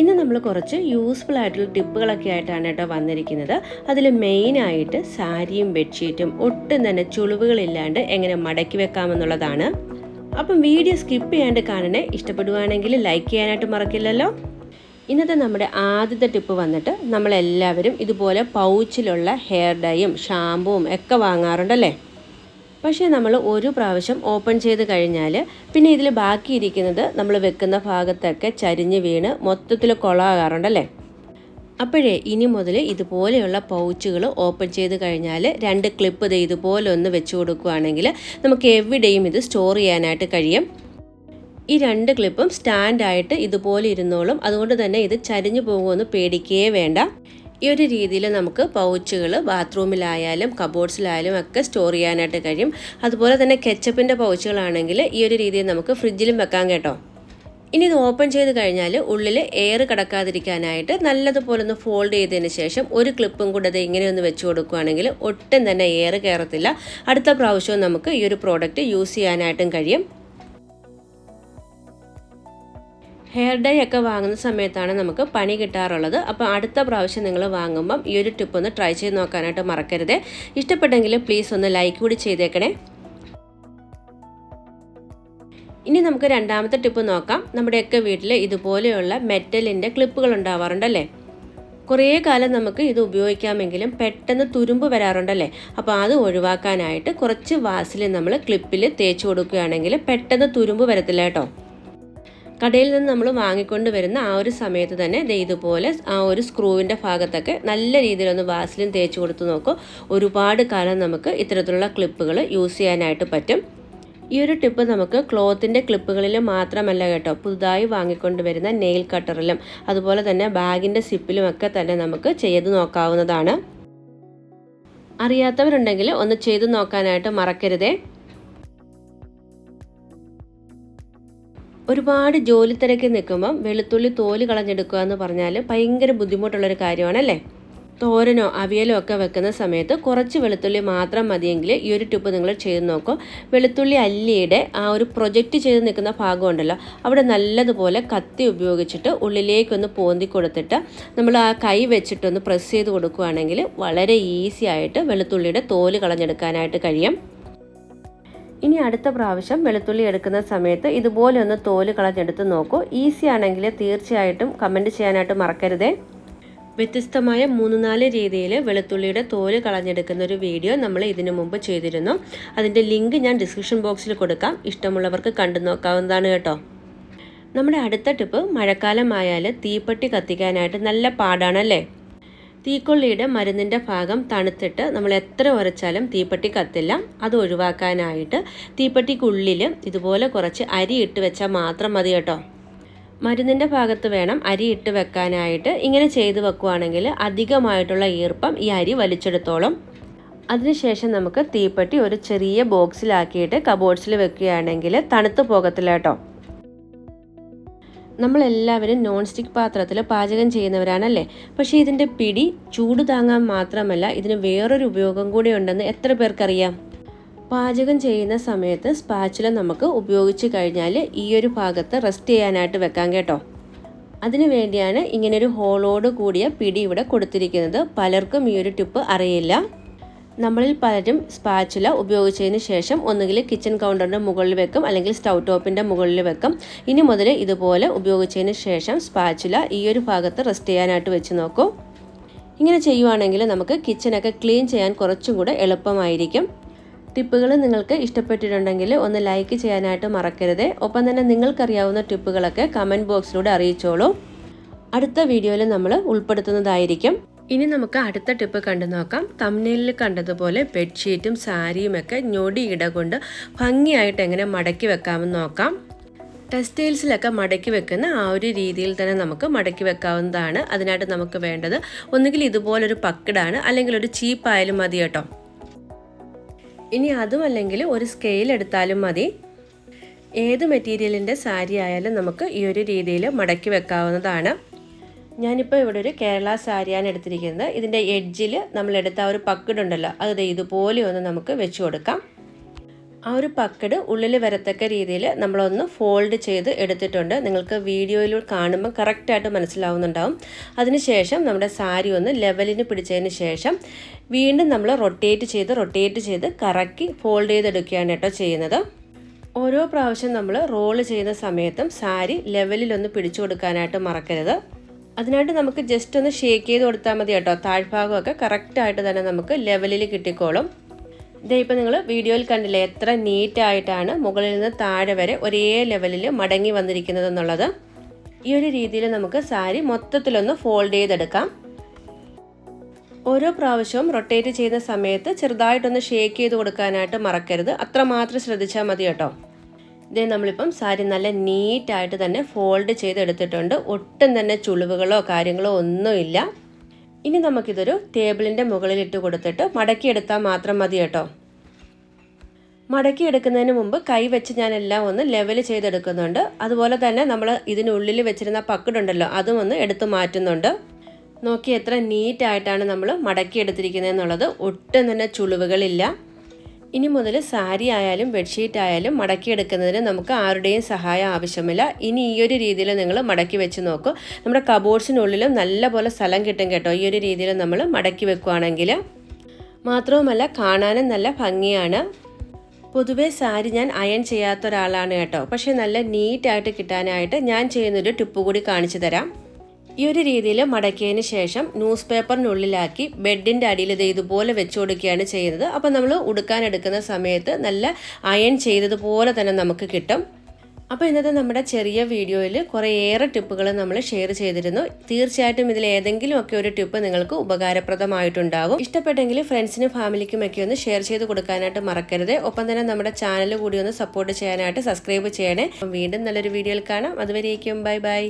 ഇന്ന് നമ്മൾ കുറച്ച് യൂസ്ഫുൾ ആയിട്ടുള്ള ടിപ്പുകളൊക്കെ ആയിട്ടാണ് കേട്ടോ വന്നിരിക്കുന്നത്. അതിൽ മെയിനായിട്ട് സാരിയും ബെഡ്ഷീറ്റും ഒട്ടും തന്നെ ചുളിവുകളില്ലാണ്ട് എങ്ങനെ മടക്കി വെക്കാമെന്നുള്ളതാണ്. അപ്പം വീഡിയോ സ്കിപ്പ് ചെയ്യാണ്ട് കാണണേ ഇഷ്ടപ്പെടുവാണെങ്കിൽ ലൈക്ക് ചെയ്യാനായിട്ട് മറക്കില്ലല്ലോ. ഇന്നത്തെ നമ്മുടെ ആദ്യത്തെ ടിപ്പ് വന്നിട്ട് നമ്മളെല്ലാവരും ഇതുപോലെ പൗച്ചിലുള്ള ഹെയർ ഡൈയും ഷാമ്പുവും ഒക്കെ വാങ്ങാറുണ്ടല്ലേ? പക്ഷേ നമ്മൾ ഒരു പ്രാവശ്യം ഓപ്പൺ ചെയ്ത് കഴിഞ്ഞാൽ പിന്നെ ഇതിൽ ബാക്കിയിരിക്കുന്നത് നമ്മൾ വെക്കുന്ന ഭാഗത്തൊക്കെ ചരിഞ്ഞ് വീണ് മൊത്തത്തിൽ കൊളാകാറുണ്ടല്ലേ? അപ്പോഴേ ഇനി മുതൽ ഇതുപോലെയുള്ള പൗച്ചുകൾ ഓപ്പൺ ചെയ്ത് കഴിഞ്ഞാൽ രണ്ട് ക്ലിപ്പ് ഇത് ഇതുപോലെ ഒന്ന് വെച്ച് കൊടുക്കുകയാണെങ്കിൽ നമുക്ക് എവിടെയും ഇത് സ്റ്റോർ ചെയ്യാനായിട്ട് കഴിയും. ഈ രണ്ട് ക്ലിപ്പും സ്റ്റാൻഡായിട്ട് ഇതുപോലെ ഇരുന്നോളും. അതുകൊണ്ട് തന്നെ ഇത് ചരിഞ്ഞു പോകുമെന്ന് പേടിക്കേ വേണ്ട. ഈ ഒരു രീതിയിൽ നമുക്ക് പൗച്ചുകൾ ബാത്റൂമിലായാലും കബോർഡ്സിലായാലും ഒക്കെ സ്റ്റോർ ചെയ്യാനായിട്ട് കഴിയും. അതുപോലെ തന്നെ കെച്ചപ്പിന്റെ പൗച്ചുകളാണെങ്കിൽ ഈ ഒരു രീതിയിൽ നമുക്ക് ഫ്രിഡ്ജിലും വെക്കാം കേട്ടോ. ഇനി ഇത് ഓപ്പൺ ചെയ്ത് കഴിഞ്ഞാൽ ഉള്ളിൽ എയർ കിടക്കാതിരിക്കാനായിട്ട് നല്ലതുപോലെ ഒന്ന് ഫോൾഡ് ചെയ്തതിന് ശേഷം ഒരു ക്ലിപ്പും കൂടെ അത് ഇങ്ങനെ ഒന്ന് വെച്ച് കൊടുക്കുകയാണെങ്കിൽ ഒട്ടും തന്നെ എയർ കയറത്തില്ല. അടുത്ത പ്രാവശ്യവും നമുക്ക് ഈ ഒരു പ്രോഡക്റ്റ് യൂസ് ചെയ്യാനായിട്ടും കഴിയും. ഹെയർ ഡൈ ഒക്കെ വാങ്ങുന്ന സമയത്താണ് നമുക്ക് പണി കിട്ടാറുള്ളത്. അപ്പോൾ അടുത്ത പ്രാവശ്യം നിങ്ങൾ വാങ്ങുമ്പം ഈ ഒരു ടിപ്പ് ഒന്ന് ട്രൈ ചെയ്ത് നോക്കാനായിട്ട് മറക്കരുത്. ഇഷ്ടപ്പെട്ടെങ്കിൽ പ്ലീസ് ഒന്ന് ലൈക്ക് കൂടി ചെയ്തേക്കണേ. ഇനി നമുക്ക് രണ്ടാമത്തെ ടിപ്പ് നോക്കാം. നമ്മുടെയൊക്കെ വീട്ടിൽ ഇതുപോലെയുള്ള മെറ്റലിന്റെ ക്ലിപ്പുകൾ ഉണ്ടാവാറുണ്ടല്ലേ? കുറേ കാലം നമുക്ക് ഇത് ഉപയോഗിക്കാമെങ്കിലും പെട്ടെന്ന് തുരുമ്പ് വരാറുണ്ടല്ലേ? അപ്പോൾ അത് ഒഴിവാക്കാനായിട്ട് കുറച്ച് വാസിൽ നമ്മൾ ക്ലിപ്പിൽ തേച്ച് കൊടുക്കുകയാണെങ്കിൽ പെട്ടെന്ന് തുരുമ്പ് വരത്തില്ല കേട്ടോ. കടയിൽ നിന്ന് നമ്മൾ വാങ്ങിക്കൊണ്ട് വരുന്ന ആ ഒരു സമയത്ത് തന്നെ ദേ ഇതുപോലെ ആ ഒരു സ്ക്രൂവിന്റെ ഭാഗത്തൊക്കെ നല്ല രീതിയിലൊന്ന് വാസ്ലിൻ തേച്ച് കൊടുത്ത് നോക്കും. ഒരുപാട് കാലം നമുക്ക് ഇത്തരത്തിലുള്ള ക്ലിപ്പുകൾ യൂസ് ചെയ്യാനായിട്ട് പറ്റും. ഈ ഒരു ടിപ്പ് നമുക്ക് ക്ലോത്തിന്റെ ക്ലിപ്പുകളിൽ മാത്രമല്ല കേട്ടോ പുതുതായി വാങ്ങിക്കൊണ്ട് വരുന്ന നെയിൽ കട്ടറിലും അതുപോലെ തന്നെ ബാഗിന്റെ സിപ്പിലും ഒക്കെ തന്നെ നമുക്ക് ചെയ്ത് നോക്കാവുന്നതാണ്. അറിയാത്തവരുണ്ടെങ്കിൽ ഒന്ന് ചെയ്തു നോക്കാനായിട്ട് മറക്കരുതേ. ഒരുപാട് ജോലി തിരക്കി നിൽക്കുമ്പം വെളുത്തുള്ളി തോൽ കളഞ്ഞെടുക്കുക എന്ന് പറഞ്ഞാൽ ഭയങ്കര ബുദ്ധിമുട്ടുള്ളൊരു കാര്യമാണല്ലേ? തോരനോ അവിയലോ ഒക്കെ വെക്കുന്ന സമയത്ത് കുറച്ച് വെളുത്തുള്ളി മാത്രം മതിയെങ്കിൽ ഈ ഒരു ടിപ്പ് നിങ്ങൾ ചെയ്ത് നോക്കൂ. വെളുത്തുള്ളി അല്ലിയുടെ ആ ഒരു പ്രൊജക്റ്റ് ചെയ്ത് നിൽക്കുന്ന ഭാഗം ഉണ്ടല്ലോ അവിടെ നല്ലതുപോലെ കത്തി ഉപയോഗിച്ചിട്ട് ഉള്ളിലേക്കൊന്ന് പോന്തി കൊടുത്തിട്ട് നമ്മൾ ആ കൈ വെച്ചിട്ടൊന്ന് പ്രസ് ചെയ്ത് കൊടുക്കുകയാണെങ്കിൽ വളരെ ഈസി ആയിട്ട് വെളുത്തുള്ളിയുടെ തോൽ കളഞ്ഞെടുക്കാനായിട്ട് കഴിയും. ഇനി അടുത്ത പ്രാവശ്യം വെളുത്തുള്ളി എടുക്കുന്ന സമയത്ത് ഇതുപോലെ ഒന്ന് തോൽ കളഞ്ഞെടുത്ത് നോക്കൂ. ഈസി ആണെങ്കിൽ തീർച്ചയായിട്ടും കമന്റ് ചെയ്യാനായിട്ട് മറക്കരുതേ. വ്യത്യസ്തമായ മൂന്ന് നാല് രീതിയിൽ വെളുത്തുള്ളിയുടെ തോൽ കളഞ്ഞെടുക്കുന്ന ഒരു വീഡിയോ നമ്മൾ ഇതിനു മുമ്പ് ചെയ്തിരുന്നു. അതിന്റെ ലിങ്ക് ഞാൻ ഡിസ്ക്രിപ്ഷൻ ബോക്സിൽ കൊടുക്കാം. ഇഷ്ടമുള്ളവർക്ക് കണ്ടു നോക്കാവുന്നതാണ് കേട്ടോ. നമ്മുടെ അടുത്ത ടിപ്പ് മഴക്കാലമായാൽ തീപ്പെട്ടി കത്തിക്കാനായിട്ട് നല്ല പാടാണല്ലേ? തീക്കൊള്ളിയുടെ മരുന്നിന്റെ ഭാഗം തണുത്തിട്ട് നമ്മൾ എത്ര ഉരച്ചാലും തീപ്പെട്ടി കത്തില്ല. അത് ഒഴിവാക്കാനായിട്ട് തീപ്പെട്ടിക്കുള്ളിൽ ഇതുപോലെ കുറച്ച് അരി ഇട്ട് വെച്ചാൽ മാത്രം മതി കേട്ടോ. മരുന്നിന്റെ ഭാഗത്ത് വേണം അരി ഇട്ട് വെക്കാനായിട്ട്. ഇങ്ങനെ ചെയ്ത് വെക്കുവാണെങ്കിൽ അധികമായിട്ടുള്ള ഈർപ്പം ഈ അരി വലിച്ചെടുത്തോളും. അതിനുശേഷം നമുക്ക് തീപ്പെട്ടി ഒരു ചെറിയ ബോക്സിലാക്കിയിട്ട് കബോർഡ്സിൽ വെക്കുകയാണെങ്കിൽ തണുത്ത് പോകത്തില്ല കേട്ടോ. നമ്മളെല്ലാവരും നോൺ സ്റ്റിക്ക് പാത്രത്തിൽ പാചകം ചെയ്യുന്നവരാണല്ലേ? പക്ഷേ ഇതിന്റെ പിടി ചൂട് താങ്ങാൻ മാത്രമല്ല ഇതിന് വേറൊരു ഉപയോഗം കൂടി ഉണ്ടെന്ന് എത്ര പേർക്കറിയാം? പാചകം ചെയ്യുന്ന സമയത്ത് സ്പാച്ചുല നമുക്ക് ഉപയോഗിച്ച് കഴിഞ്ഞാൽ ഈ ഒരു ഭാഗത്ത് റെസ്റ്റ് ചെയ്യാനായിട്ട് വെക്കാൻ കേട്ടോ. അതിനു വേണ്ടിയാണ് ഇങ്ങനൊരു ഹോളോട് കൂടിയ പിടി ഇവിടെ കൊടുത്തിരിക്കുന്നത്. പലർക്കും ഈ ഒരു ടിപ്പ് അറിയില്ല. നമ്മളിൽ പലരും സ്പാച്ചുല ഉപയോഗിച്ചതിന് ശേഷം ഒന്നുകിൽ കിച്ചൺ കൗണ്ടറിന്റെ മുകളിൽ വെക്കും അല്ലെങ്കിൽ സ്റ്റൗ ടോപ്പിന്റെ മുകളിൽ വെക്കും. ഇനി മുതൽ ഇതുപോലെ ഉപയോഗിച്ചതിന് ശേഷം സ്പാച്ചുല ഈ ഒരു ഭാഗത്ത് റെസ്റ്റ് ചെയ്യാനായിട്ട് വെച്ച് നോക്കൂ. ഇങ്ങനെ ചെയ്യുവാണെങ്കിൽ നമുക്ക് കിച്ചണൊക്കെ ക്ലീൻ ചെയ്യാൻ കുറച്ചും കൂടെ എളുപ്പമായിരിക്കും. ടിപ്പുകൾ നിങ്ങൾക്ക് ഇഷ്ടപ്പെട്ടിട്ടുണ്ടെങ്കിൽ ഒന്ന് ലൈക്ക് ചെയ്യാനായിട്ട് മറക്കരുത്. ഒപ്പം തന്നെ നിങ്ങൾക്കറിയാവുന്ന ടിപ്പുകളൊക്കെ കമന്റ് ബോക്സിലൂടെ അറിയിച്ചോളൂ. അടുത്ത വീഡിയോയിൽ നമ്മൾ ഉൾപ്പെടുത്തുന്നതായിരിക്കും. ഇനി നമുക്ക് അടുത്ത ടിപ്പ് കണ്ടു നോക്കാം. തമ്നയിലിൽ കണ്ടതുപോലെ ബെഡ്ഷീറ്റും സാരിയും ഒക്കെ ഞൊടി ഇട കൊണ്ട് ഭംഗിയായിട്ട് എങ്ങനെ മടക്കി വെക്കാമെന്ന് നോക്കാം. ടെക്സ്റ്റൈൽസിലൊക്കെ മടക്കി വെക്കുന്ന ആ ഒരു രീതിയിൽ തന്നെ നമുക്ക് മടക്കി വെക്കാവുന്നതാണ്. അതിനായിട്ട് നമുക്ക് വേണ്ടത് ഒന്നുകിൽ ഇതുപോലൊരു പക്കിടാണ് അല്ലെങ്കിൽ ഒരു ചീപ്പായാലും മതി കേട്ടോ. ഇനി അതുമല്ലെങ്കിൽ ഒരു സ്കെയിൽ എടുത്താലും മതി. ഏത് മെറ്റീരിയലിന്റെ സാരി ആയാലും നമുക്ക് ഈ ഒരു രീതിയിൽ മടക്കി വെക്കാവുന്നതാണ്. ഞാനിപ്പോൾ ഇവിടെ ഒരു കേരള സാരിയാണ് എടുത്തിരിക്കുന്നത്. ഇതിന്റെ എഡ്ജിൽ നമ്മൾ എടുത്ത ആ ഒരു പക്കിടുണ്ടല്ലോ അത് ഇതുപോലെ ഒന്ന് നമുക്ക് വെച്ച് കൊടുക്കാം. ആ ഒരു പക്കട് ഉള്ളിൽ വരത്തക്ക രീതിയിൽ നമ്മളൊന്ന് ഫോൾഡ് ചെയ്ത് എടുത്തിട്ടുണ്ട്. നിങ്ങൾക്ക് വീഡിയോയിൽ കാണുമ്പോൾ കറക്റ്റായിട്ട് മനസ്സിലാവുന്നുണ്ടാവും. അതിനുശേഷം നമ്മുടെ സാരി ഒന്ന് ലെവലിന് പിടിച്ചതിന് ശേഷം വീണ്ടും നമ്മൾ റൊട്ടേറ്റ് ചെയ്ത് റൊട്ടേറ്റ് ചെയ്ത് കറക്കി ഫോൾഡ് ചെയ്തെടുക്കുകയാണ് കേട്ടോ ചെയ്യുന്നത്. ഓരോ പ്രാവശ്യം നമ്മൾ റോൾ ചെയ്യുന്ന സമയത്തും സാരി ലെവലിലൊന്ന് പിടിച്ചു കൊടുക്കാനായിട്ട് മറക്കരുത്. അതിനായിട്ട് നമുക്ക് ജസ്റ്റ് ഒന്ന് ഷേക്ക് ചെയ്ത് കൊടുത്താൽ മതി കേട്ടോ. താഴ്ഭാഗമൊക്കെ കറക്റ്റായിട്ട് തന്നെ നമുക്ക് ലെവലിൽ കിട്ടിക്കോളും. ഇതേ ഇപ്പം നിങ്ങൾ വീഡിയോയിൽ കണ്ടില്ലേ എത്ര നീറ്റായിട്ടാണ് മുകളിൽ നിന്ന് താഴെ വരെ ഒരേ ലെവലിൽ മടങ്ങി വന്നിരിക്കുന്നത് എന്നുള്ളത്. ഈ ഒരു രീതിയിൽ നമുക്ക് സാരി മൊത്തത്തിലൊന്ന് ഫോൾഡ് ചെയ്തെടുക്കാം. ഓരോ പ്രാവശ്യവും റൊട്ടേറ്റ് ചെയ്യുന്ന സമയത്ത് ചെറുതായിട്ടൊന്ന് ഷേക്ക് ചെയ്ത് കൊടുക്കാനായിട്ട് മറക്കരുത്. അത്രമാത്രം ശ്രദ്ധിച്ചാൽ മതി കേട്ടോ. ഇതേ നമ്മളിപ്പം സാരി നല്ല നീറ്റായിട്ട് തന്നെ ഫോൾഡ് ചെയ്തെടുത്തിട്ടുണ്ട്. ഒട്ടും തന്നെ ചുളിവുകളോ കാര്യങ്ങളോ ഒന്നുമില്ല. ഇനി നമുക്കിതൊരു ടേബിളിന്റെ മുകളിൽ ഇട്ട് കൊടുത്തിട്ട് മടക്കിയെടുത്താൽ മാത്രം മതി കേട്ടോ. മടക്കി എടുക്കുന്നതിന് മുമ്പ് കൈ വെച്ച് ഞാൻ എല്ലാം ഒന്ന് ലെവൽ ചെയ്തെടുക്കുന്നുണ്ട്. അതുപോലെ തന്നെ നമ്മൾ ഇതിനുള്ളിൽ വെച്ചിരുന്ന പക്കടുണ്ടല്ലോ അതും ഒന്ന് എടുത്തു മാറ്റുന്നുണ്ട്. നോക്കി എത്ര നീറ്റായിട്ടാണ് നമ്മൾ മടക്കി എടുത്തിരിക്കുന്നത് എന്നുള്ളത് ഒട്ടും തന്നെ ചുളിവുകളില്ല. ഇനി മുതൽ സാരി ആയാലും ബെഡ്ഷീറ്റ് ആയാലും മടക്കിയെടുക്കുന്നതിന് നമുക്ക് ആരുടെയും സഹായം ആവശ്യമില്ല. ഇനി ഈ ഒരു രീതിയിൽ നിങ്ങൾ മടക്കി വെച്ച് നോക്കൂ. നമ്മുടെ കബോർഡ്സിനുള്ളിലും നല്ല സ്ഥലം കിട്ടും കേട്ടോ. ഈ ഒരു രീതിയിൽ നമ്മൾ മടക്കി വെക്കുകയാണെങ്കിൽ മാത്രവുമല്ല കാണാനും നല്ല ഭംഗിയാണ്. പൊതുവെ സാരി ഞാൻ അയൺ ചെയ്യാത്ത ഒരാളാണ് കേട്ടോ. പക്ഷേ നല്ല നീറ്റായിട്ട് കിട്ടാനായിട്ട് ഞാൻ ചെയ്യുന്നൊരു ടിപ്പ് കൂടി കാണിച്ചു തരാം. ഈ ഒരു രീതിയിൽ മടക്കിയതിന് ശേഷം ന്യൂസ് പേപ്പറിനുള്ളിലാക്കി ബെഡിന്റെ അടിയിൽ ഇത് ഇതുപോലെ വെച്ച് കൊടുക്കുകയാണ് ചെയ്യുന്നത്. അപ്പോൾ നമ്മൾ ഉടുക്കാൻ എടുക്കുന്ന സമയത്ത് നല്ല അയൺ ചെയ്തതുപോലെ തന്നെ നമുക്ക് കിട്ടും. അപ്പോൾ ഇന്നത്തെ നമ്മുടെ ചെറിയ വീഡിയോയിൽ കുറേയേറെ ടിപ്പുകൾ നമ്മൾ ഷെയർ ചെയ്തിരുന്നു. തീർച്ചയായിട്ടും ഇതിൽ ഏതെങ്കിലും ഒക്കെ ഒരു ടിപ്പ് നിങ്ങൾക്ക് ഉപകാരപ്രദമായിട്ടുണ്ടാകും. ഇഷ്ടപ്പെട്ടെങ്കിൽ ഫ്രണ്ട്സിനും ഫാമിലിക്കും ഒക്കെ ഒന്ന് ഷെയർ ചെയ്ത് കൊടുക്കാനായിട്ട് മറക്കരുത്. ഒപ്പം തന്നെ നമ്മുടെ ചാനൽ കൂടി ഒന്ന് സപ്പോർട്ട് ചെയ്യാനായിട്ട് സബ്സ്ക്രൈബ് ചെയ്യണേ. വീണ്ടും നല്ലൊരു വീഡിയോയിൽ കാണാം. അതുവരേക്കും ബൈ ബൈ.